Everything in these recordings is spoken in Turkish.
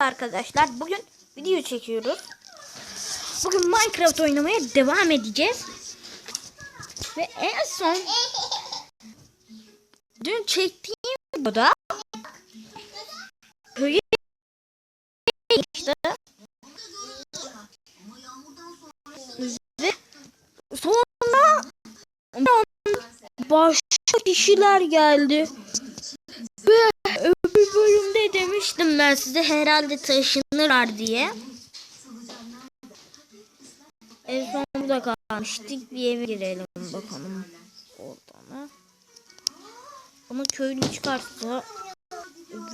arkadaşlar. Bugün video çekiyoruz. Bugün Minecraft oynamaya devam edeceğiz. Ve en son dün çektiğim videoda köye işte ve sonra başka kişiler geldi. Demiştim ben size herhalde taşınırlar diye. Son burada kalmıştık. Bir eve girelim bakalım. Oradan. Ama köylü çıkarsa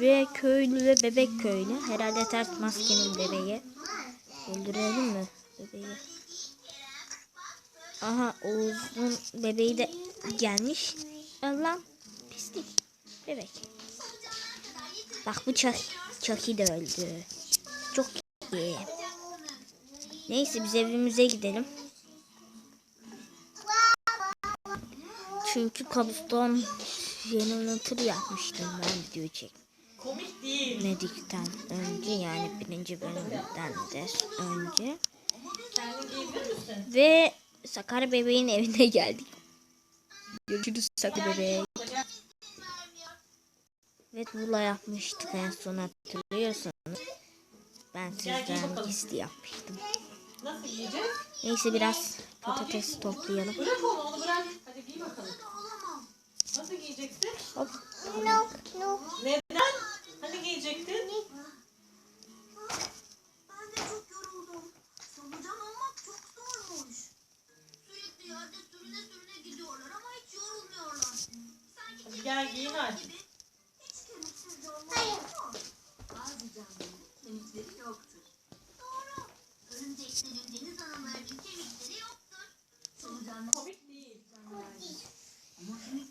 ve köylü ve bebek köylü. Herhalde ters maskenin bebeği. Öldürelim mi bebeği? Aha Oğuz'un bebeği de gelmiş. Allah pislik bebek. Bak bu Chuck, Chucky de öldü. Çok iyi. Neyse biz evimize gidelim. Çünkü kabuston yanıltır yapmıştım ben video çek. Komik değil. Medik'ten önce yani birinci bölümden de önce. Ve Sakar bebeğin evine geldik. Görüşürüz Sakar bebek. Gel. Evet Vula yapmıştık en son hatırlıyorsanız. Ben sizden gizli yapmıştım. Nasıl? Neyse biraz patates toplayalım. Bırak onu, onu bırak. Hadi giy bakalım. Nasıl giyeceksin? Hop. Neden? Hani giyecektin? Ben de çok yoruldum. Solucan olmak çok zormuş. Sürekli yerde sürüne sürüne gidiyorlar ama hiç yorulmuyorlar. Sanki Hadi gel giyin hadi. gibi hiç kemiksiz canlılar yok. Bazı canlıların kemikleri yoktur. Doğru. Örümceklerin, deniz anılarının kemikleri yoktur. Solucanlar Komik değil.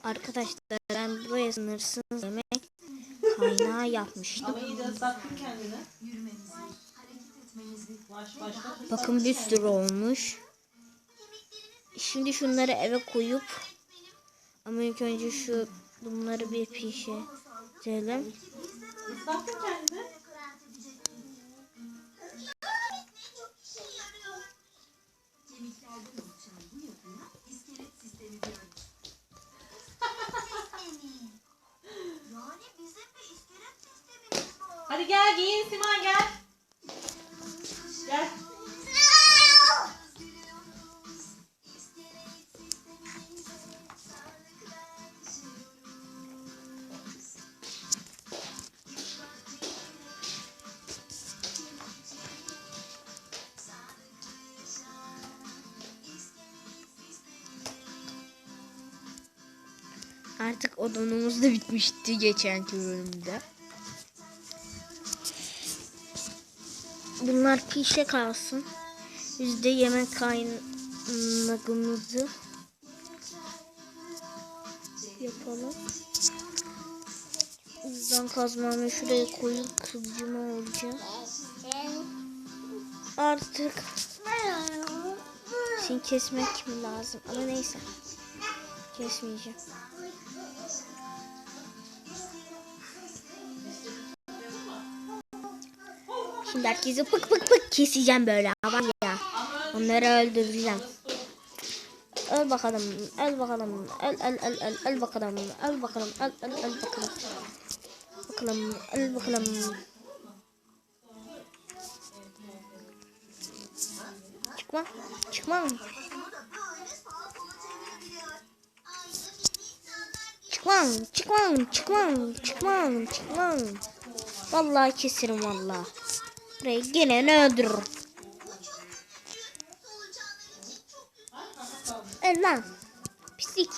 Arkadaşlar ben buraya sınırsız yemek kaynağı yapmıştım. Ama iyice ıslattın kendini. hareket Baş başta. Bakın bir sürü olmuş. Şimdi şunları eve koyup ama ilk önce şu bunları bir pişirelim. Islattın kendini. Gel giyin Siman gel. Gel. Artık odunumuz da bitmişti geçenki bölümde. Bunlar pişe kalsın. Biz de yemek kaynağımızı yapalım. Buradan kazmamı şuraya koyup kıvcıma olacağım. Artık seni kesmek mi lazım? Ama neyse. Kesmeyeceğim. Şimdi herkesi pık pık pık keseceğim böyle var ya. Onları öldüreceğim. Öl bakalım, öl bakalım, öl öl öl öl öl bakalım, öl bakalım, öl öl öl bakalım. Bakalım, öl bakalım. Çıkma, çıkma. Çıkmam, çıkmam, çıkmam, çıkmam, çıkmam. Vallahi keserim vallahi. Buraya geleni çok Öl lan. Pislik.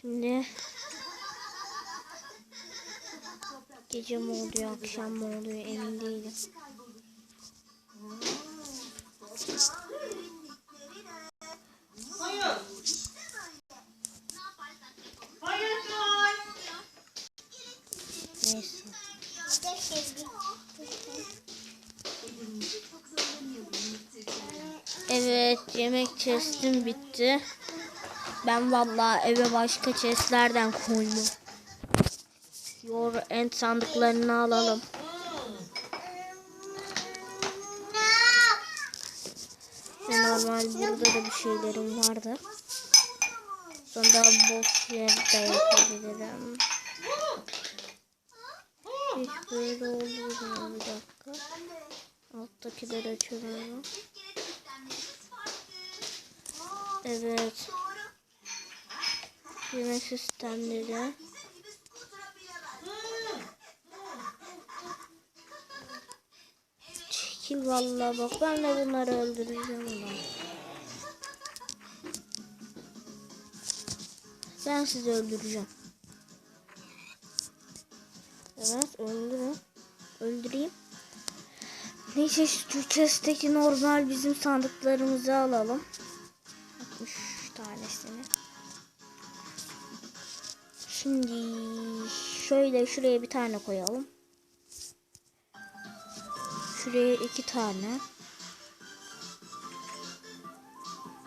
Şimdi gece mi oluyor, akşam mı oluyor emin değilim. Hayır. Hayır. Evet yemek chest'im bitti. Ben vallahi eve başka chest'lerden koydum. Yor end sandıklarını alalım. Normal burada da bir şeylerim vardı. Sonra boş yerde yapabilirim. Hiç böyle oldu mu? Bir dakika. Alttakileri açıyorum. Evet. Yemek sistemleri. Çekil vallahi bak ben de bunları öldüreceğim ulan. Ben sizi öldüreceğim. Evet öldürün. Öldüreyim. Neyse şu chest'teki normal bizim sandıklarımızı alalım. Şimdi şöyle şuraya bir tane koyalım. Şuraya iki tane.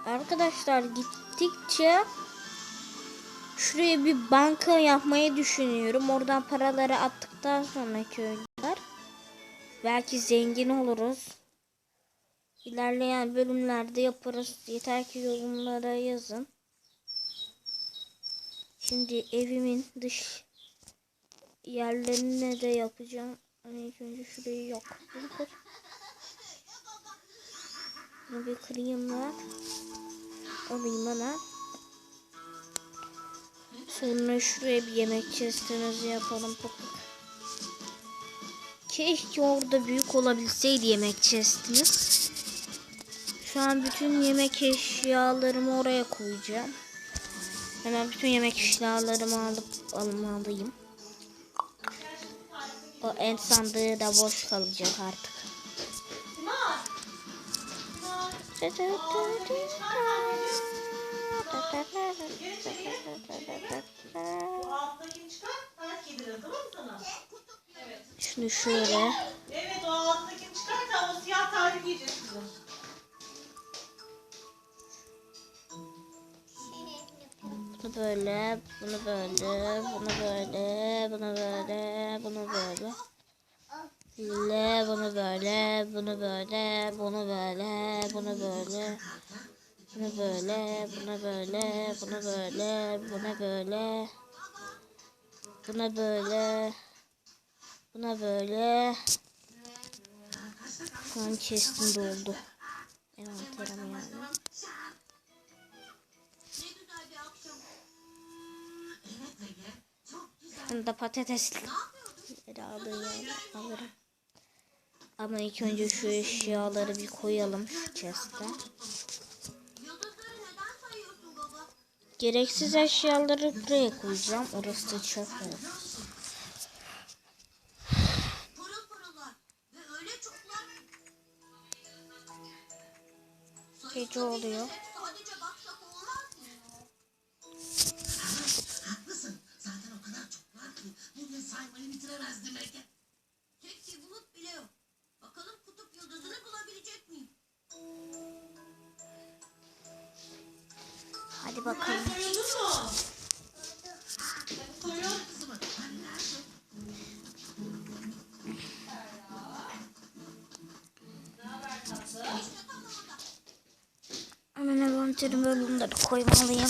Arkadaşlar gittikçe şuraya bir banka yapmayı düşünüyorum. Oradan paraları attıktan sonra köylüler belki zengin oluruz. İlerleyen bölümlerde yaparız. Yeter ki yorumlara yazın. Şimdi evimin dış yerlerine de yapacağım. Hani ilk önce şurayı yok. Bunu bir kırayım ben. Alayım hemen. Sonra şuraya bir yemek chestimizi yapalım. Pıpık. Keşke orada büyük olabilseydi yemek chestimiz. Şu an bütün yemek eşyalarımı oraya koyacağım. Hemen bütün yemek eşyalarımı alıp almalıyım. O en sandığı da boş kalacak artık. Şunu şöyle. Evet o alttakini çıkar da o siyah tarih giyeceğiz kızım. Bunu böyle, bunu böyle, bunu böyle, bunu böyle, bunu böyle. Böyle, bunu böyle, bunu böyle, bunu böyle, bunu böyle. Bunu böyle, bunu böyle, bunu böyle, buna böyle. Buna böyle. Buna böyle. Şu an chest'im doldu. Envanterim yani. Bunu da patatesleri alayım, alırım. Ama ilk önce şu eşyaları bir koyalım şu chest'e. Gereksiz eşyaları buraya koyacağım. Orası da çöp olsun. Gece oluyor. Saymayı bitiremezdim Ege. Tek bir bulut bile yok. Bakalım kutup yıldızını bulabilecek miyim? Hadi bakalım. Hemen envanterime bunları koymalıyım.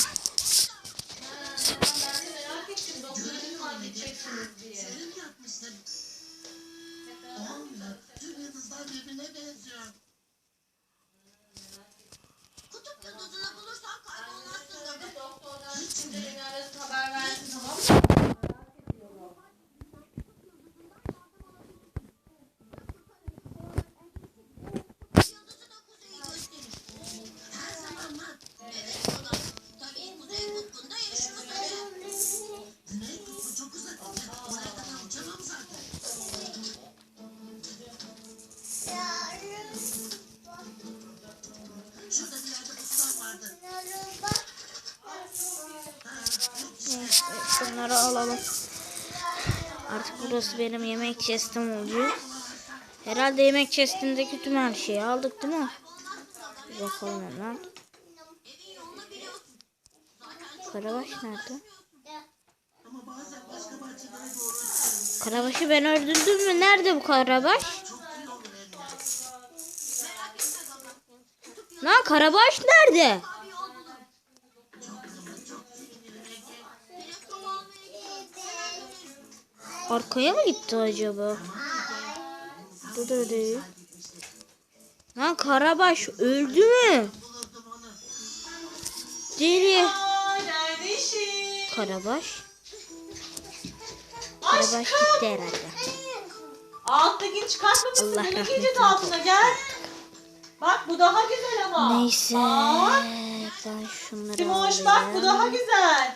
Benim yemek chestim olacak. Herhalde yemek chestindeki tüm her şeyi aldık değil mi? Bakalım hemen. Karabaş nerede? Karabaşı ben öldürdüm mü? Nerede bu karabaş? Lan karabaş nerede? Arkaya mı gitti acaba? Dur dur dur. Lan karabaş öldü mü? Deli. Karabaş. Karabaş gitti herhalde. Alttakini çıkartmamışsın. Allah rahmet altına gel. Bak bu daha güzel ama. Neyse. Bak. Ben şunları Timoş bak bu daha güzel.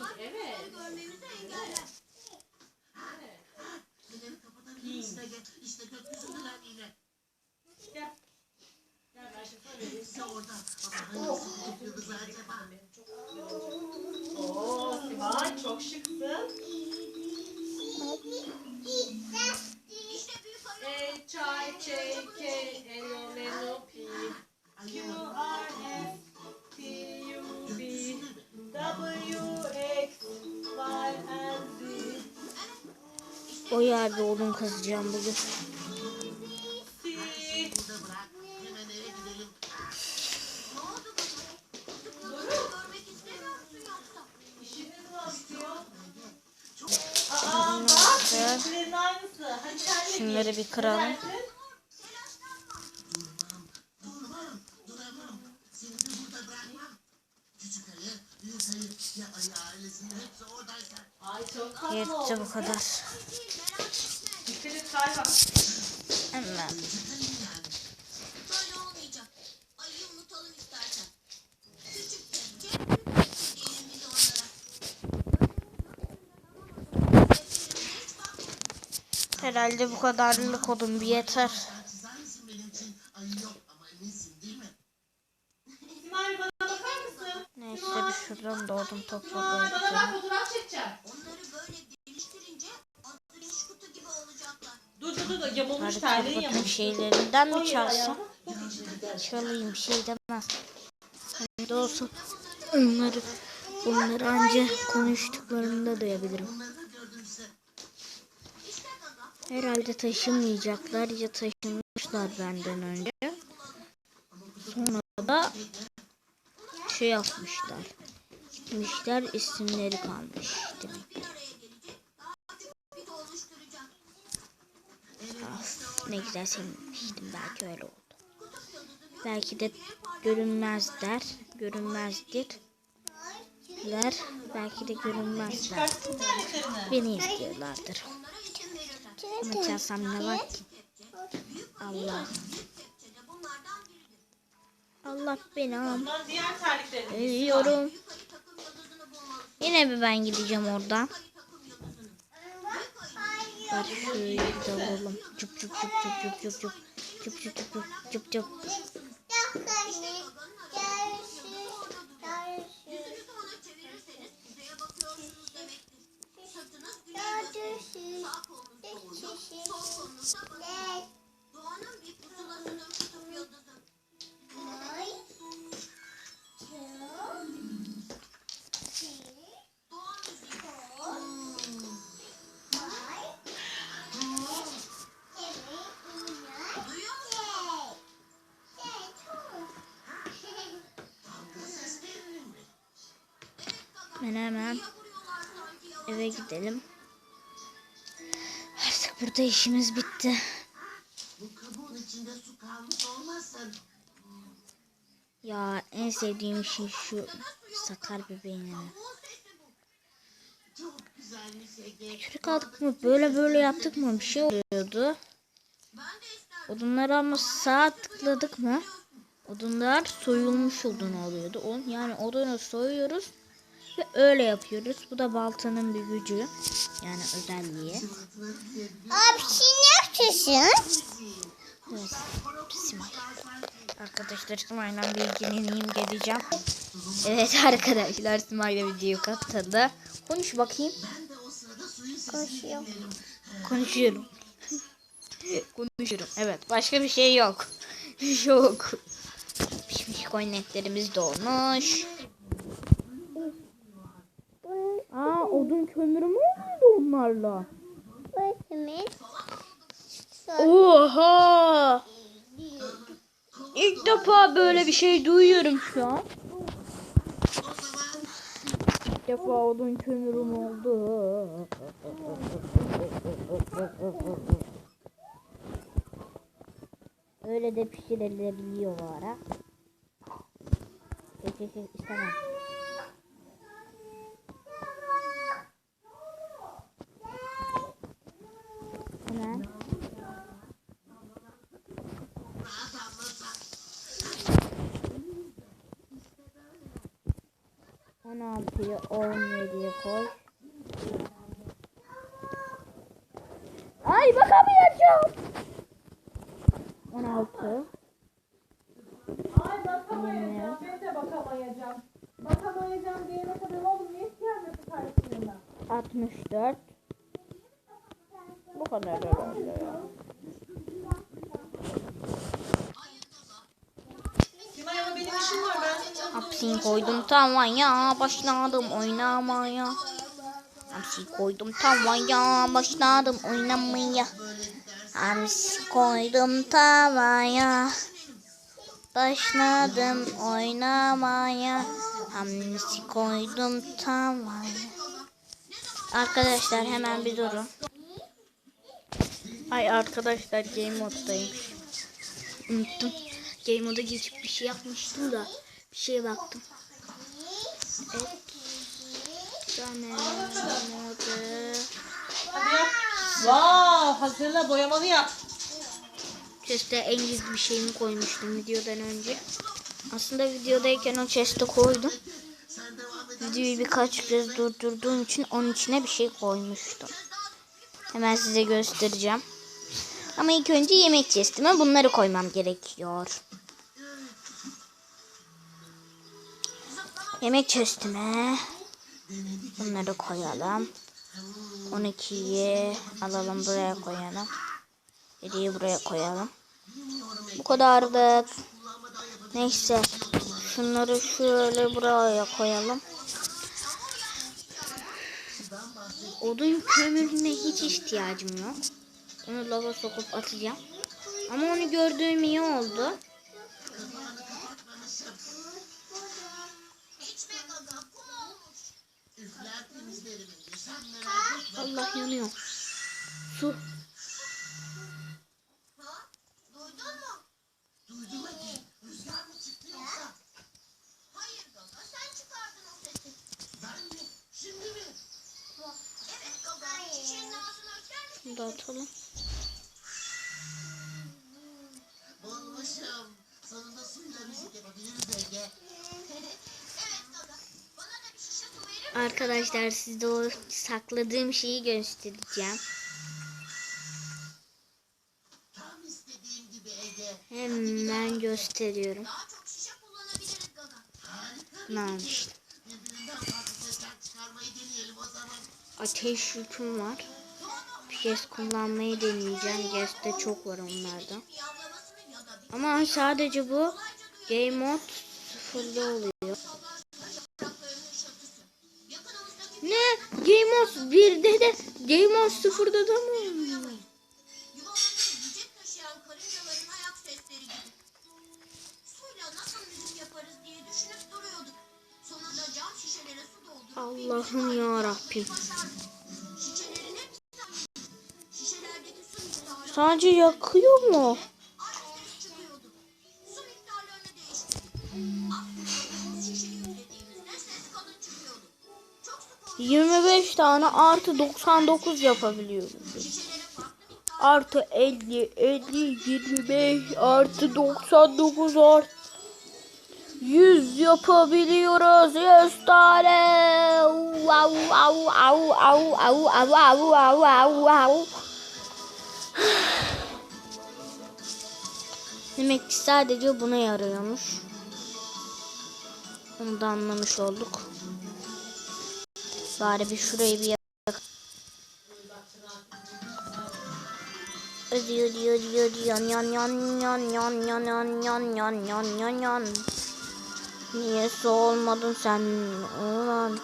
change image. O yerde odun kazacağım bugün. Şunları bir kıralım. Herhalde bu kadarlık odun bir yeter. Neyse bir şuradan da odun topladım. Dur dur dur yamulmuş terliğin şeylerinden mi çalsam? Çalayım şey demez. Hem olsun onları, onları anca konuştuklarında duyabilirim. Herhalde taşımayacaklar ya taşımışlar benden önce. Sonra da şey yapmışlar. Gitmişler isimleri kalmış demek. Ah, ne güzel sevinmiştim belki öyle oldu. Belki de görünmezler, görünmezdir. ler belki de görünmezler. Beni izliyorlardır. Ama çalsam ne var ki? Allah. Allah beni al. Yine bir ben gideceğim orada. Bak şurayı da alalım. Cup cup cup cup cup cup cup. Cup cup cup cup cup cup. Hemen eve gidelim. Artık burada işimiz bitti. Bu kabuğun içinde su kalmış olmasın. Ya en sevdiğim şey şu sakar güzelmiş Ege. Çocuk aldık mı böyle böyle yaptık mı bir şey oluyordu. Odunları ama sağa tıkladık mı odunlar soyulmuş odun oluyordu. On, yani odunu soyuyoruz ve öyle yapıyoruz. Bu da baltanın bir gücü. Yani özelliği. Abi ne yapıyorsun? Evet. Arkadaşlar Simay'la bir ilgileneyim geleceğim. Evet arkadaşlar Simay'la video katıldı. Konuş bakayım. Konuşuyorum. Konuşuyorum. Evet başka bir şey yok. yok. Pişmiş koynetlerimiz dolmuş. Aa odun kömürü mü oldu onlarla? Oha! İlk defa böyle bir şey duyuyorum şu an. O İlk defa odun kömürüm oldu. Öyle de pişirilebiliyor bu ara. Geç istemem. 16'yı 17'ye koy. Ay bakamayacağım. 16. Ay bakamayacağım. Ben de bakamayacağım. Bakamayacağım diyene kadar oğlum niye gelmesi karşısına? 64. Bu kadar herhalde ya. Simay ama benim işim var ben. Hapsini koydum tavaya başladım oynamaya. Hapsi koydum tavaya başladım oynamaya. Hamsi koydum tavaya. Başladım oynamaya. Hamsi koydum tavaya. Arkadaşlar hemen bir durun. Ay arkadaşlar game moddayım. Unuttum. Game moda geçip bir şey yapmıştım da bir şeye baktım. Evet. Yap. Wow, hazırla boyamanı yap. Chest'e en gizli bir şeyimi koymuştum videodan önce. Aslında videodayken o chest'e koydum. Videoyu birkaç kez durdurduğum için onun içine bir şey koymuştum. Hemen size göstereceğim. Ama ilk önce yemek chest'ime bunları koymam gerekiyor. Yemek chest'ime bunları koyalım. 12'yi alalım buraya koyalım. 7'yi buraya koyalım. Bu kadardı. Neyse. Şunları şöyle buraya koyalım. Odun kömürüne hiç ihtiyacım yok. Onu lava sokup atacağım. Ama onu gördüğüm iyi oldu. İçme gaga. Kum olmuş. Üfler temizlerim. Sen merak etme. Allah yanıyor. Su. Ha? Duydun mu? Duydum Ege. Rüzgar mı çıktı yoksa? Hayır gaga. Sen çıkardın o sesi. Ben mi? Şimdi mi? Evet gaga. Çiçeğin ağzını örter misin? Bunu da atalım. Arkadaşlar size o sakladığım şeyi göstereceğim. Hemen gösteriyorum. Ne. Ateş yüküm var. Kez kullanmayı deneyeceğim. Guest'te çok var onlardan. Miyavlamasını ya da bir Ama sadece bu Game Mode sıfırda oluyor. Game of 1'de de Game of 0'da da mı? Allah'ım ya Rabbim. Sadece yakıyor mu? 25 tane artı 99 yapabiliyoruz. Artı 50, 50, 25, artı 99 artı 100 yapabiliyoruz. 100 tane. Wow, wow, wow, wow, wow, wow, wow, wow, wow. Demek ki sadece buna yarıyormuş. Onu da anlamış olduk. Bari bir şurayı bir yak. Ödüyor diyor diyor yan yan yan yan yan yan yan yan yan yan yan yan. Niye su olmadın sen? Ulan.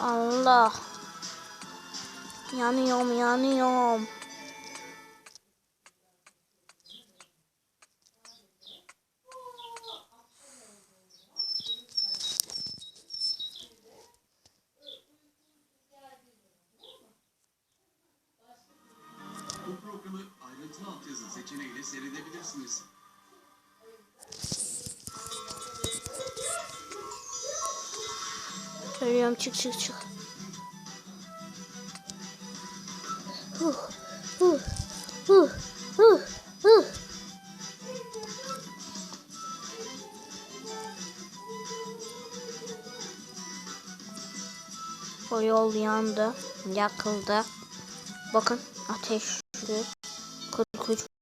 Allah. Yanıyorum yanıyorum. Seyredebilirsiniz. Söylüyorum çık çık çık. Huh, huh, huh, huh, huh. O yol yandı, yakıldı. Bakın ateş 43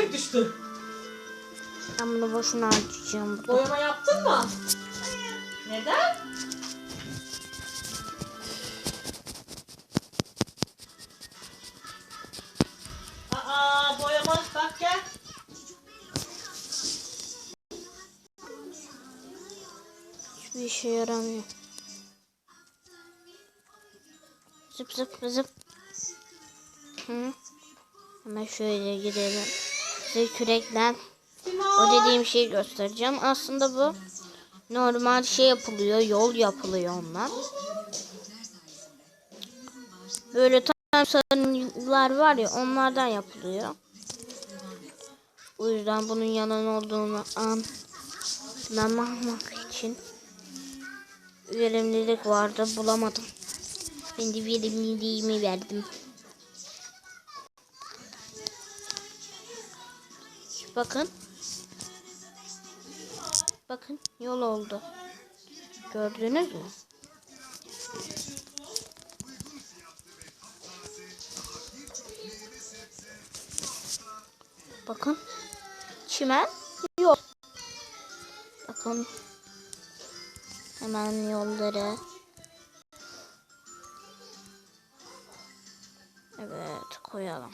Bebek düştü. Ben bunu boşuna harcayacağım burada. Boyama yaptın mı? Neden? Aa boyama bak gel. Hiçbir işe yaramıyor. Zıp zıp zıp. Hı. Hemen şöyle gidelim. Size kürekten o dediğim şeyi göstereceğim. Aslında bu normal şey yapılıyor. Yol yapılıyor ondan. Böyle tam sarılar var ya onlardan yapılıyor. O yüzden bunun yalan olduğunu anlamamak için verimlilik vardı bulamadım. De verimliliğimi verdim. Bakın. Bakın yol oldu. Gördünüz mü? Bakın. Çimen yol. Bakın. Hemen yolları. Evet koyalım.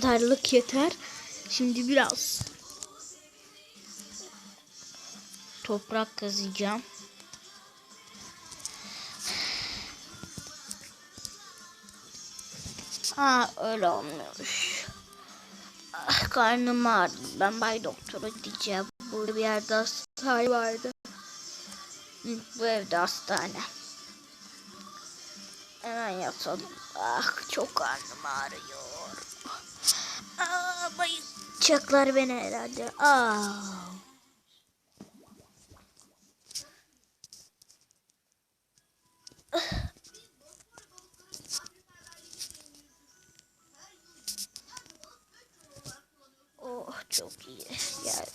Kadarlık yeter. Şimdi biraz toprak kazıyacağım. Aa öyle olmuyormuş. Ah, karnım ağrıdı. Ben bay doktora gideceğim. Burada bir yerde hastane vardı. Bu evde hastane. Hemen yatalım. Ah çok karnım ağrıyor. Bayılacaklar beni herhalde. Aa. Oh çok iyi geldi.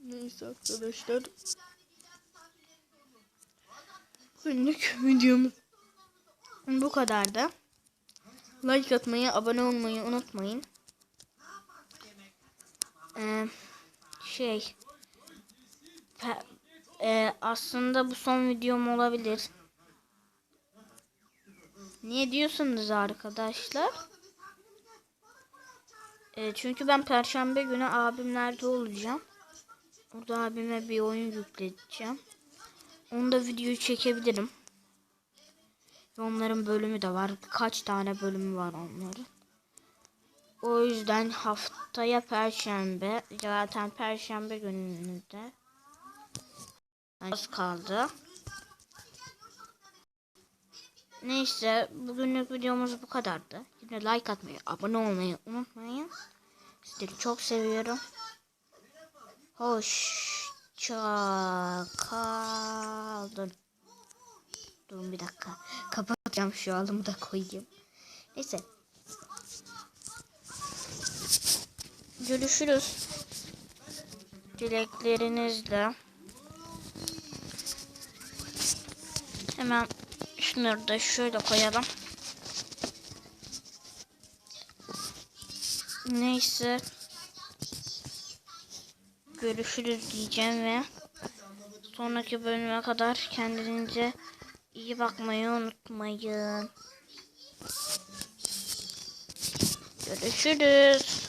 Neyse arkadaşlar. Günlük videomuz bu kadardı. Like atmayı, abone olmayı unutmayın. Ee, şey e, aslında bu son videom olabilir. Niye diyorsunuz arkadaşlar? E, çünkü ben perşembe günü abimlerde olacağım. Orada abime bir oyun yükleteceğim. Onu da videoyu çekebilirim. Onların bölümü de var. Kaç tane bölümü var onların. O yüzden haftaya perşembe zaten perşembe gününde az kaldı. Neyse bugünlük videomuz bu kadardı. Yine like atmayı, abone olmayı unutmayın. Sizleri çok seviyorum. Hoşça kalın. Durun bir dakika. Kapatacağım şu alımı da koyayım. Neyse. Görüşürüz. Dileklerinizle. Hemen şunları da şöyle koyalım. Neyse. Görüşürüz diyeceğim ve sonraki bölüme kadar kendinize iyi bakmayı unutmayın. Görüşürüz.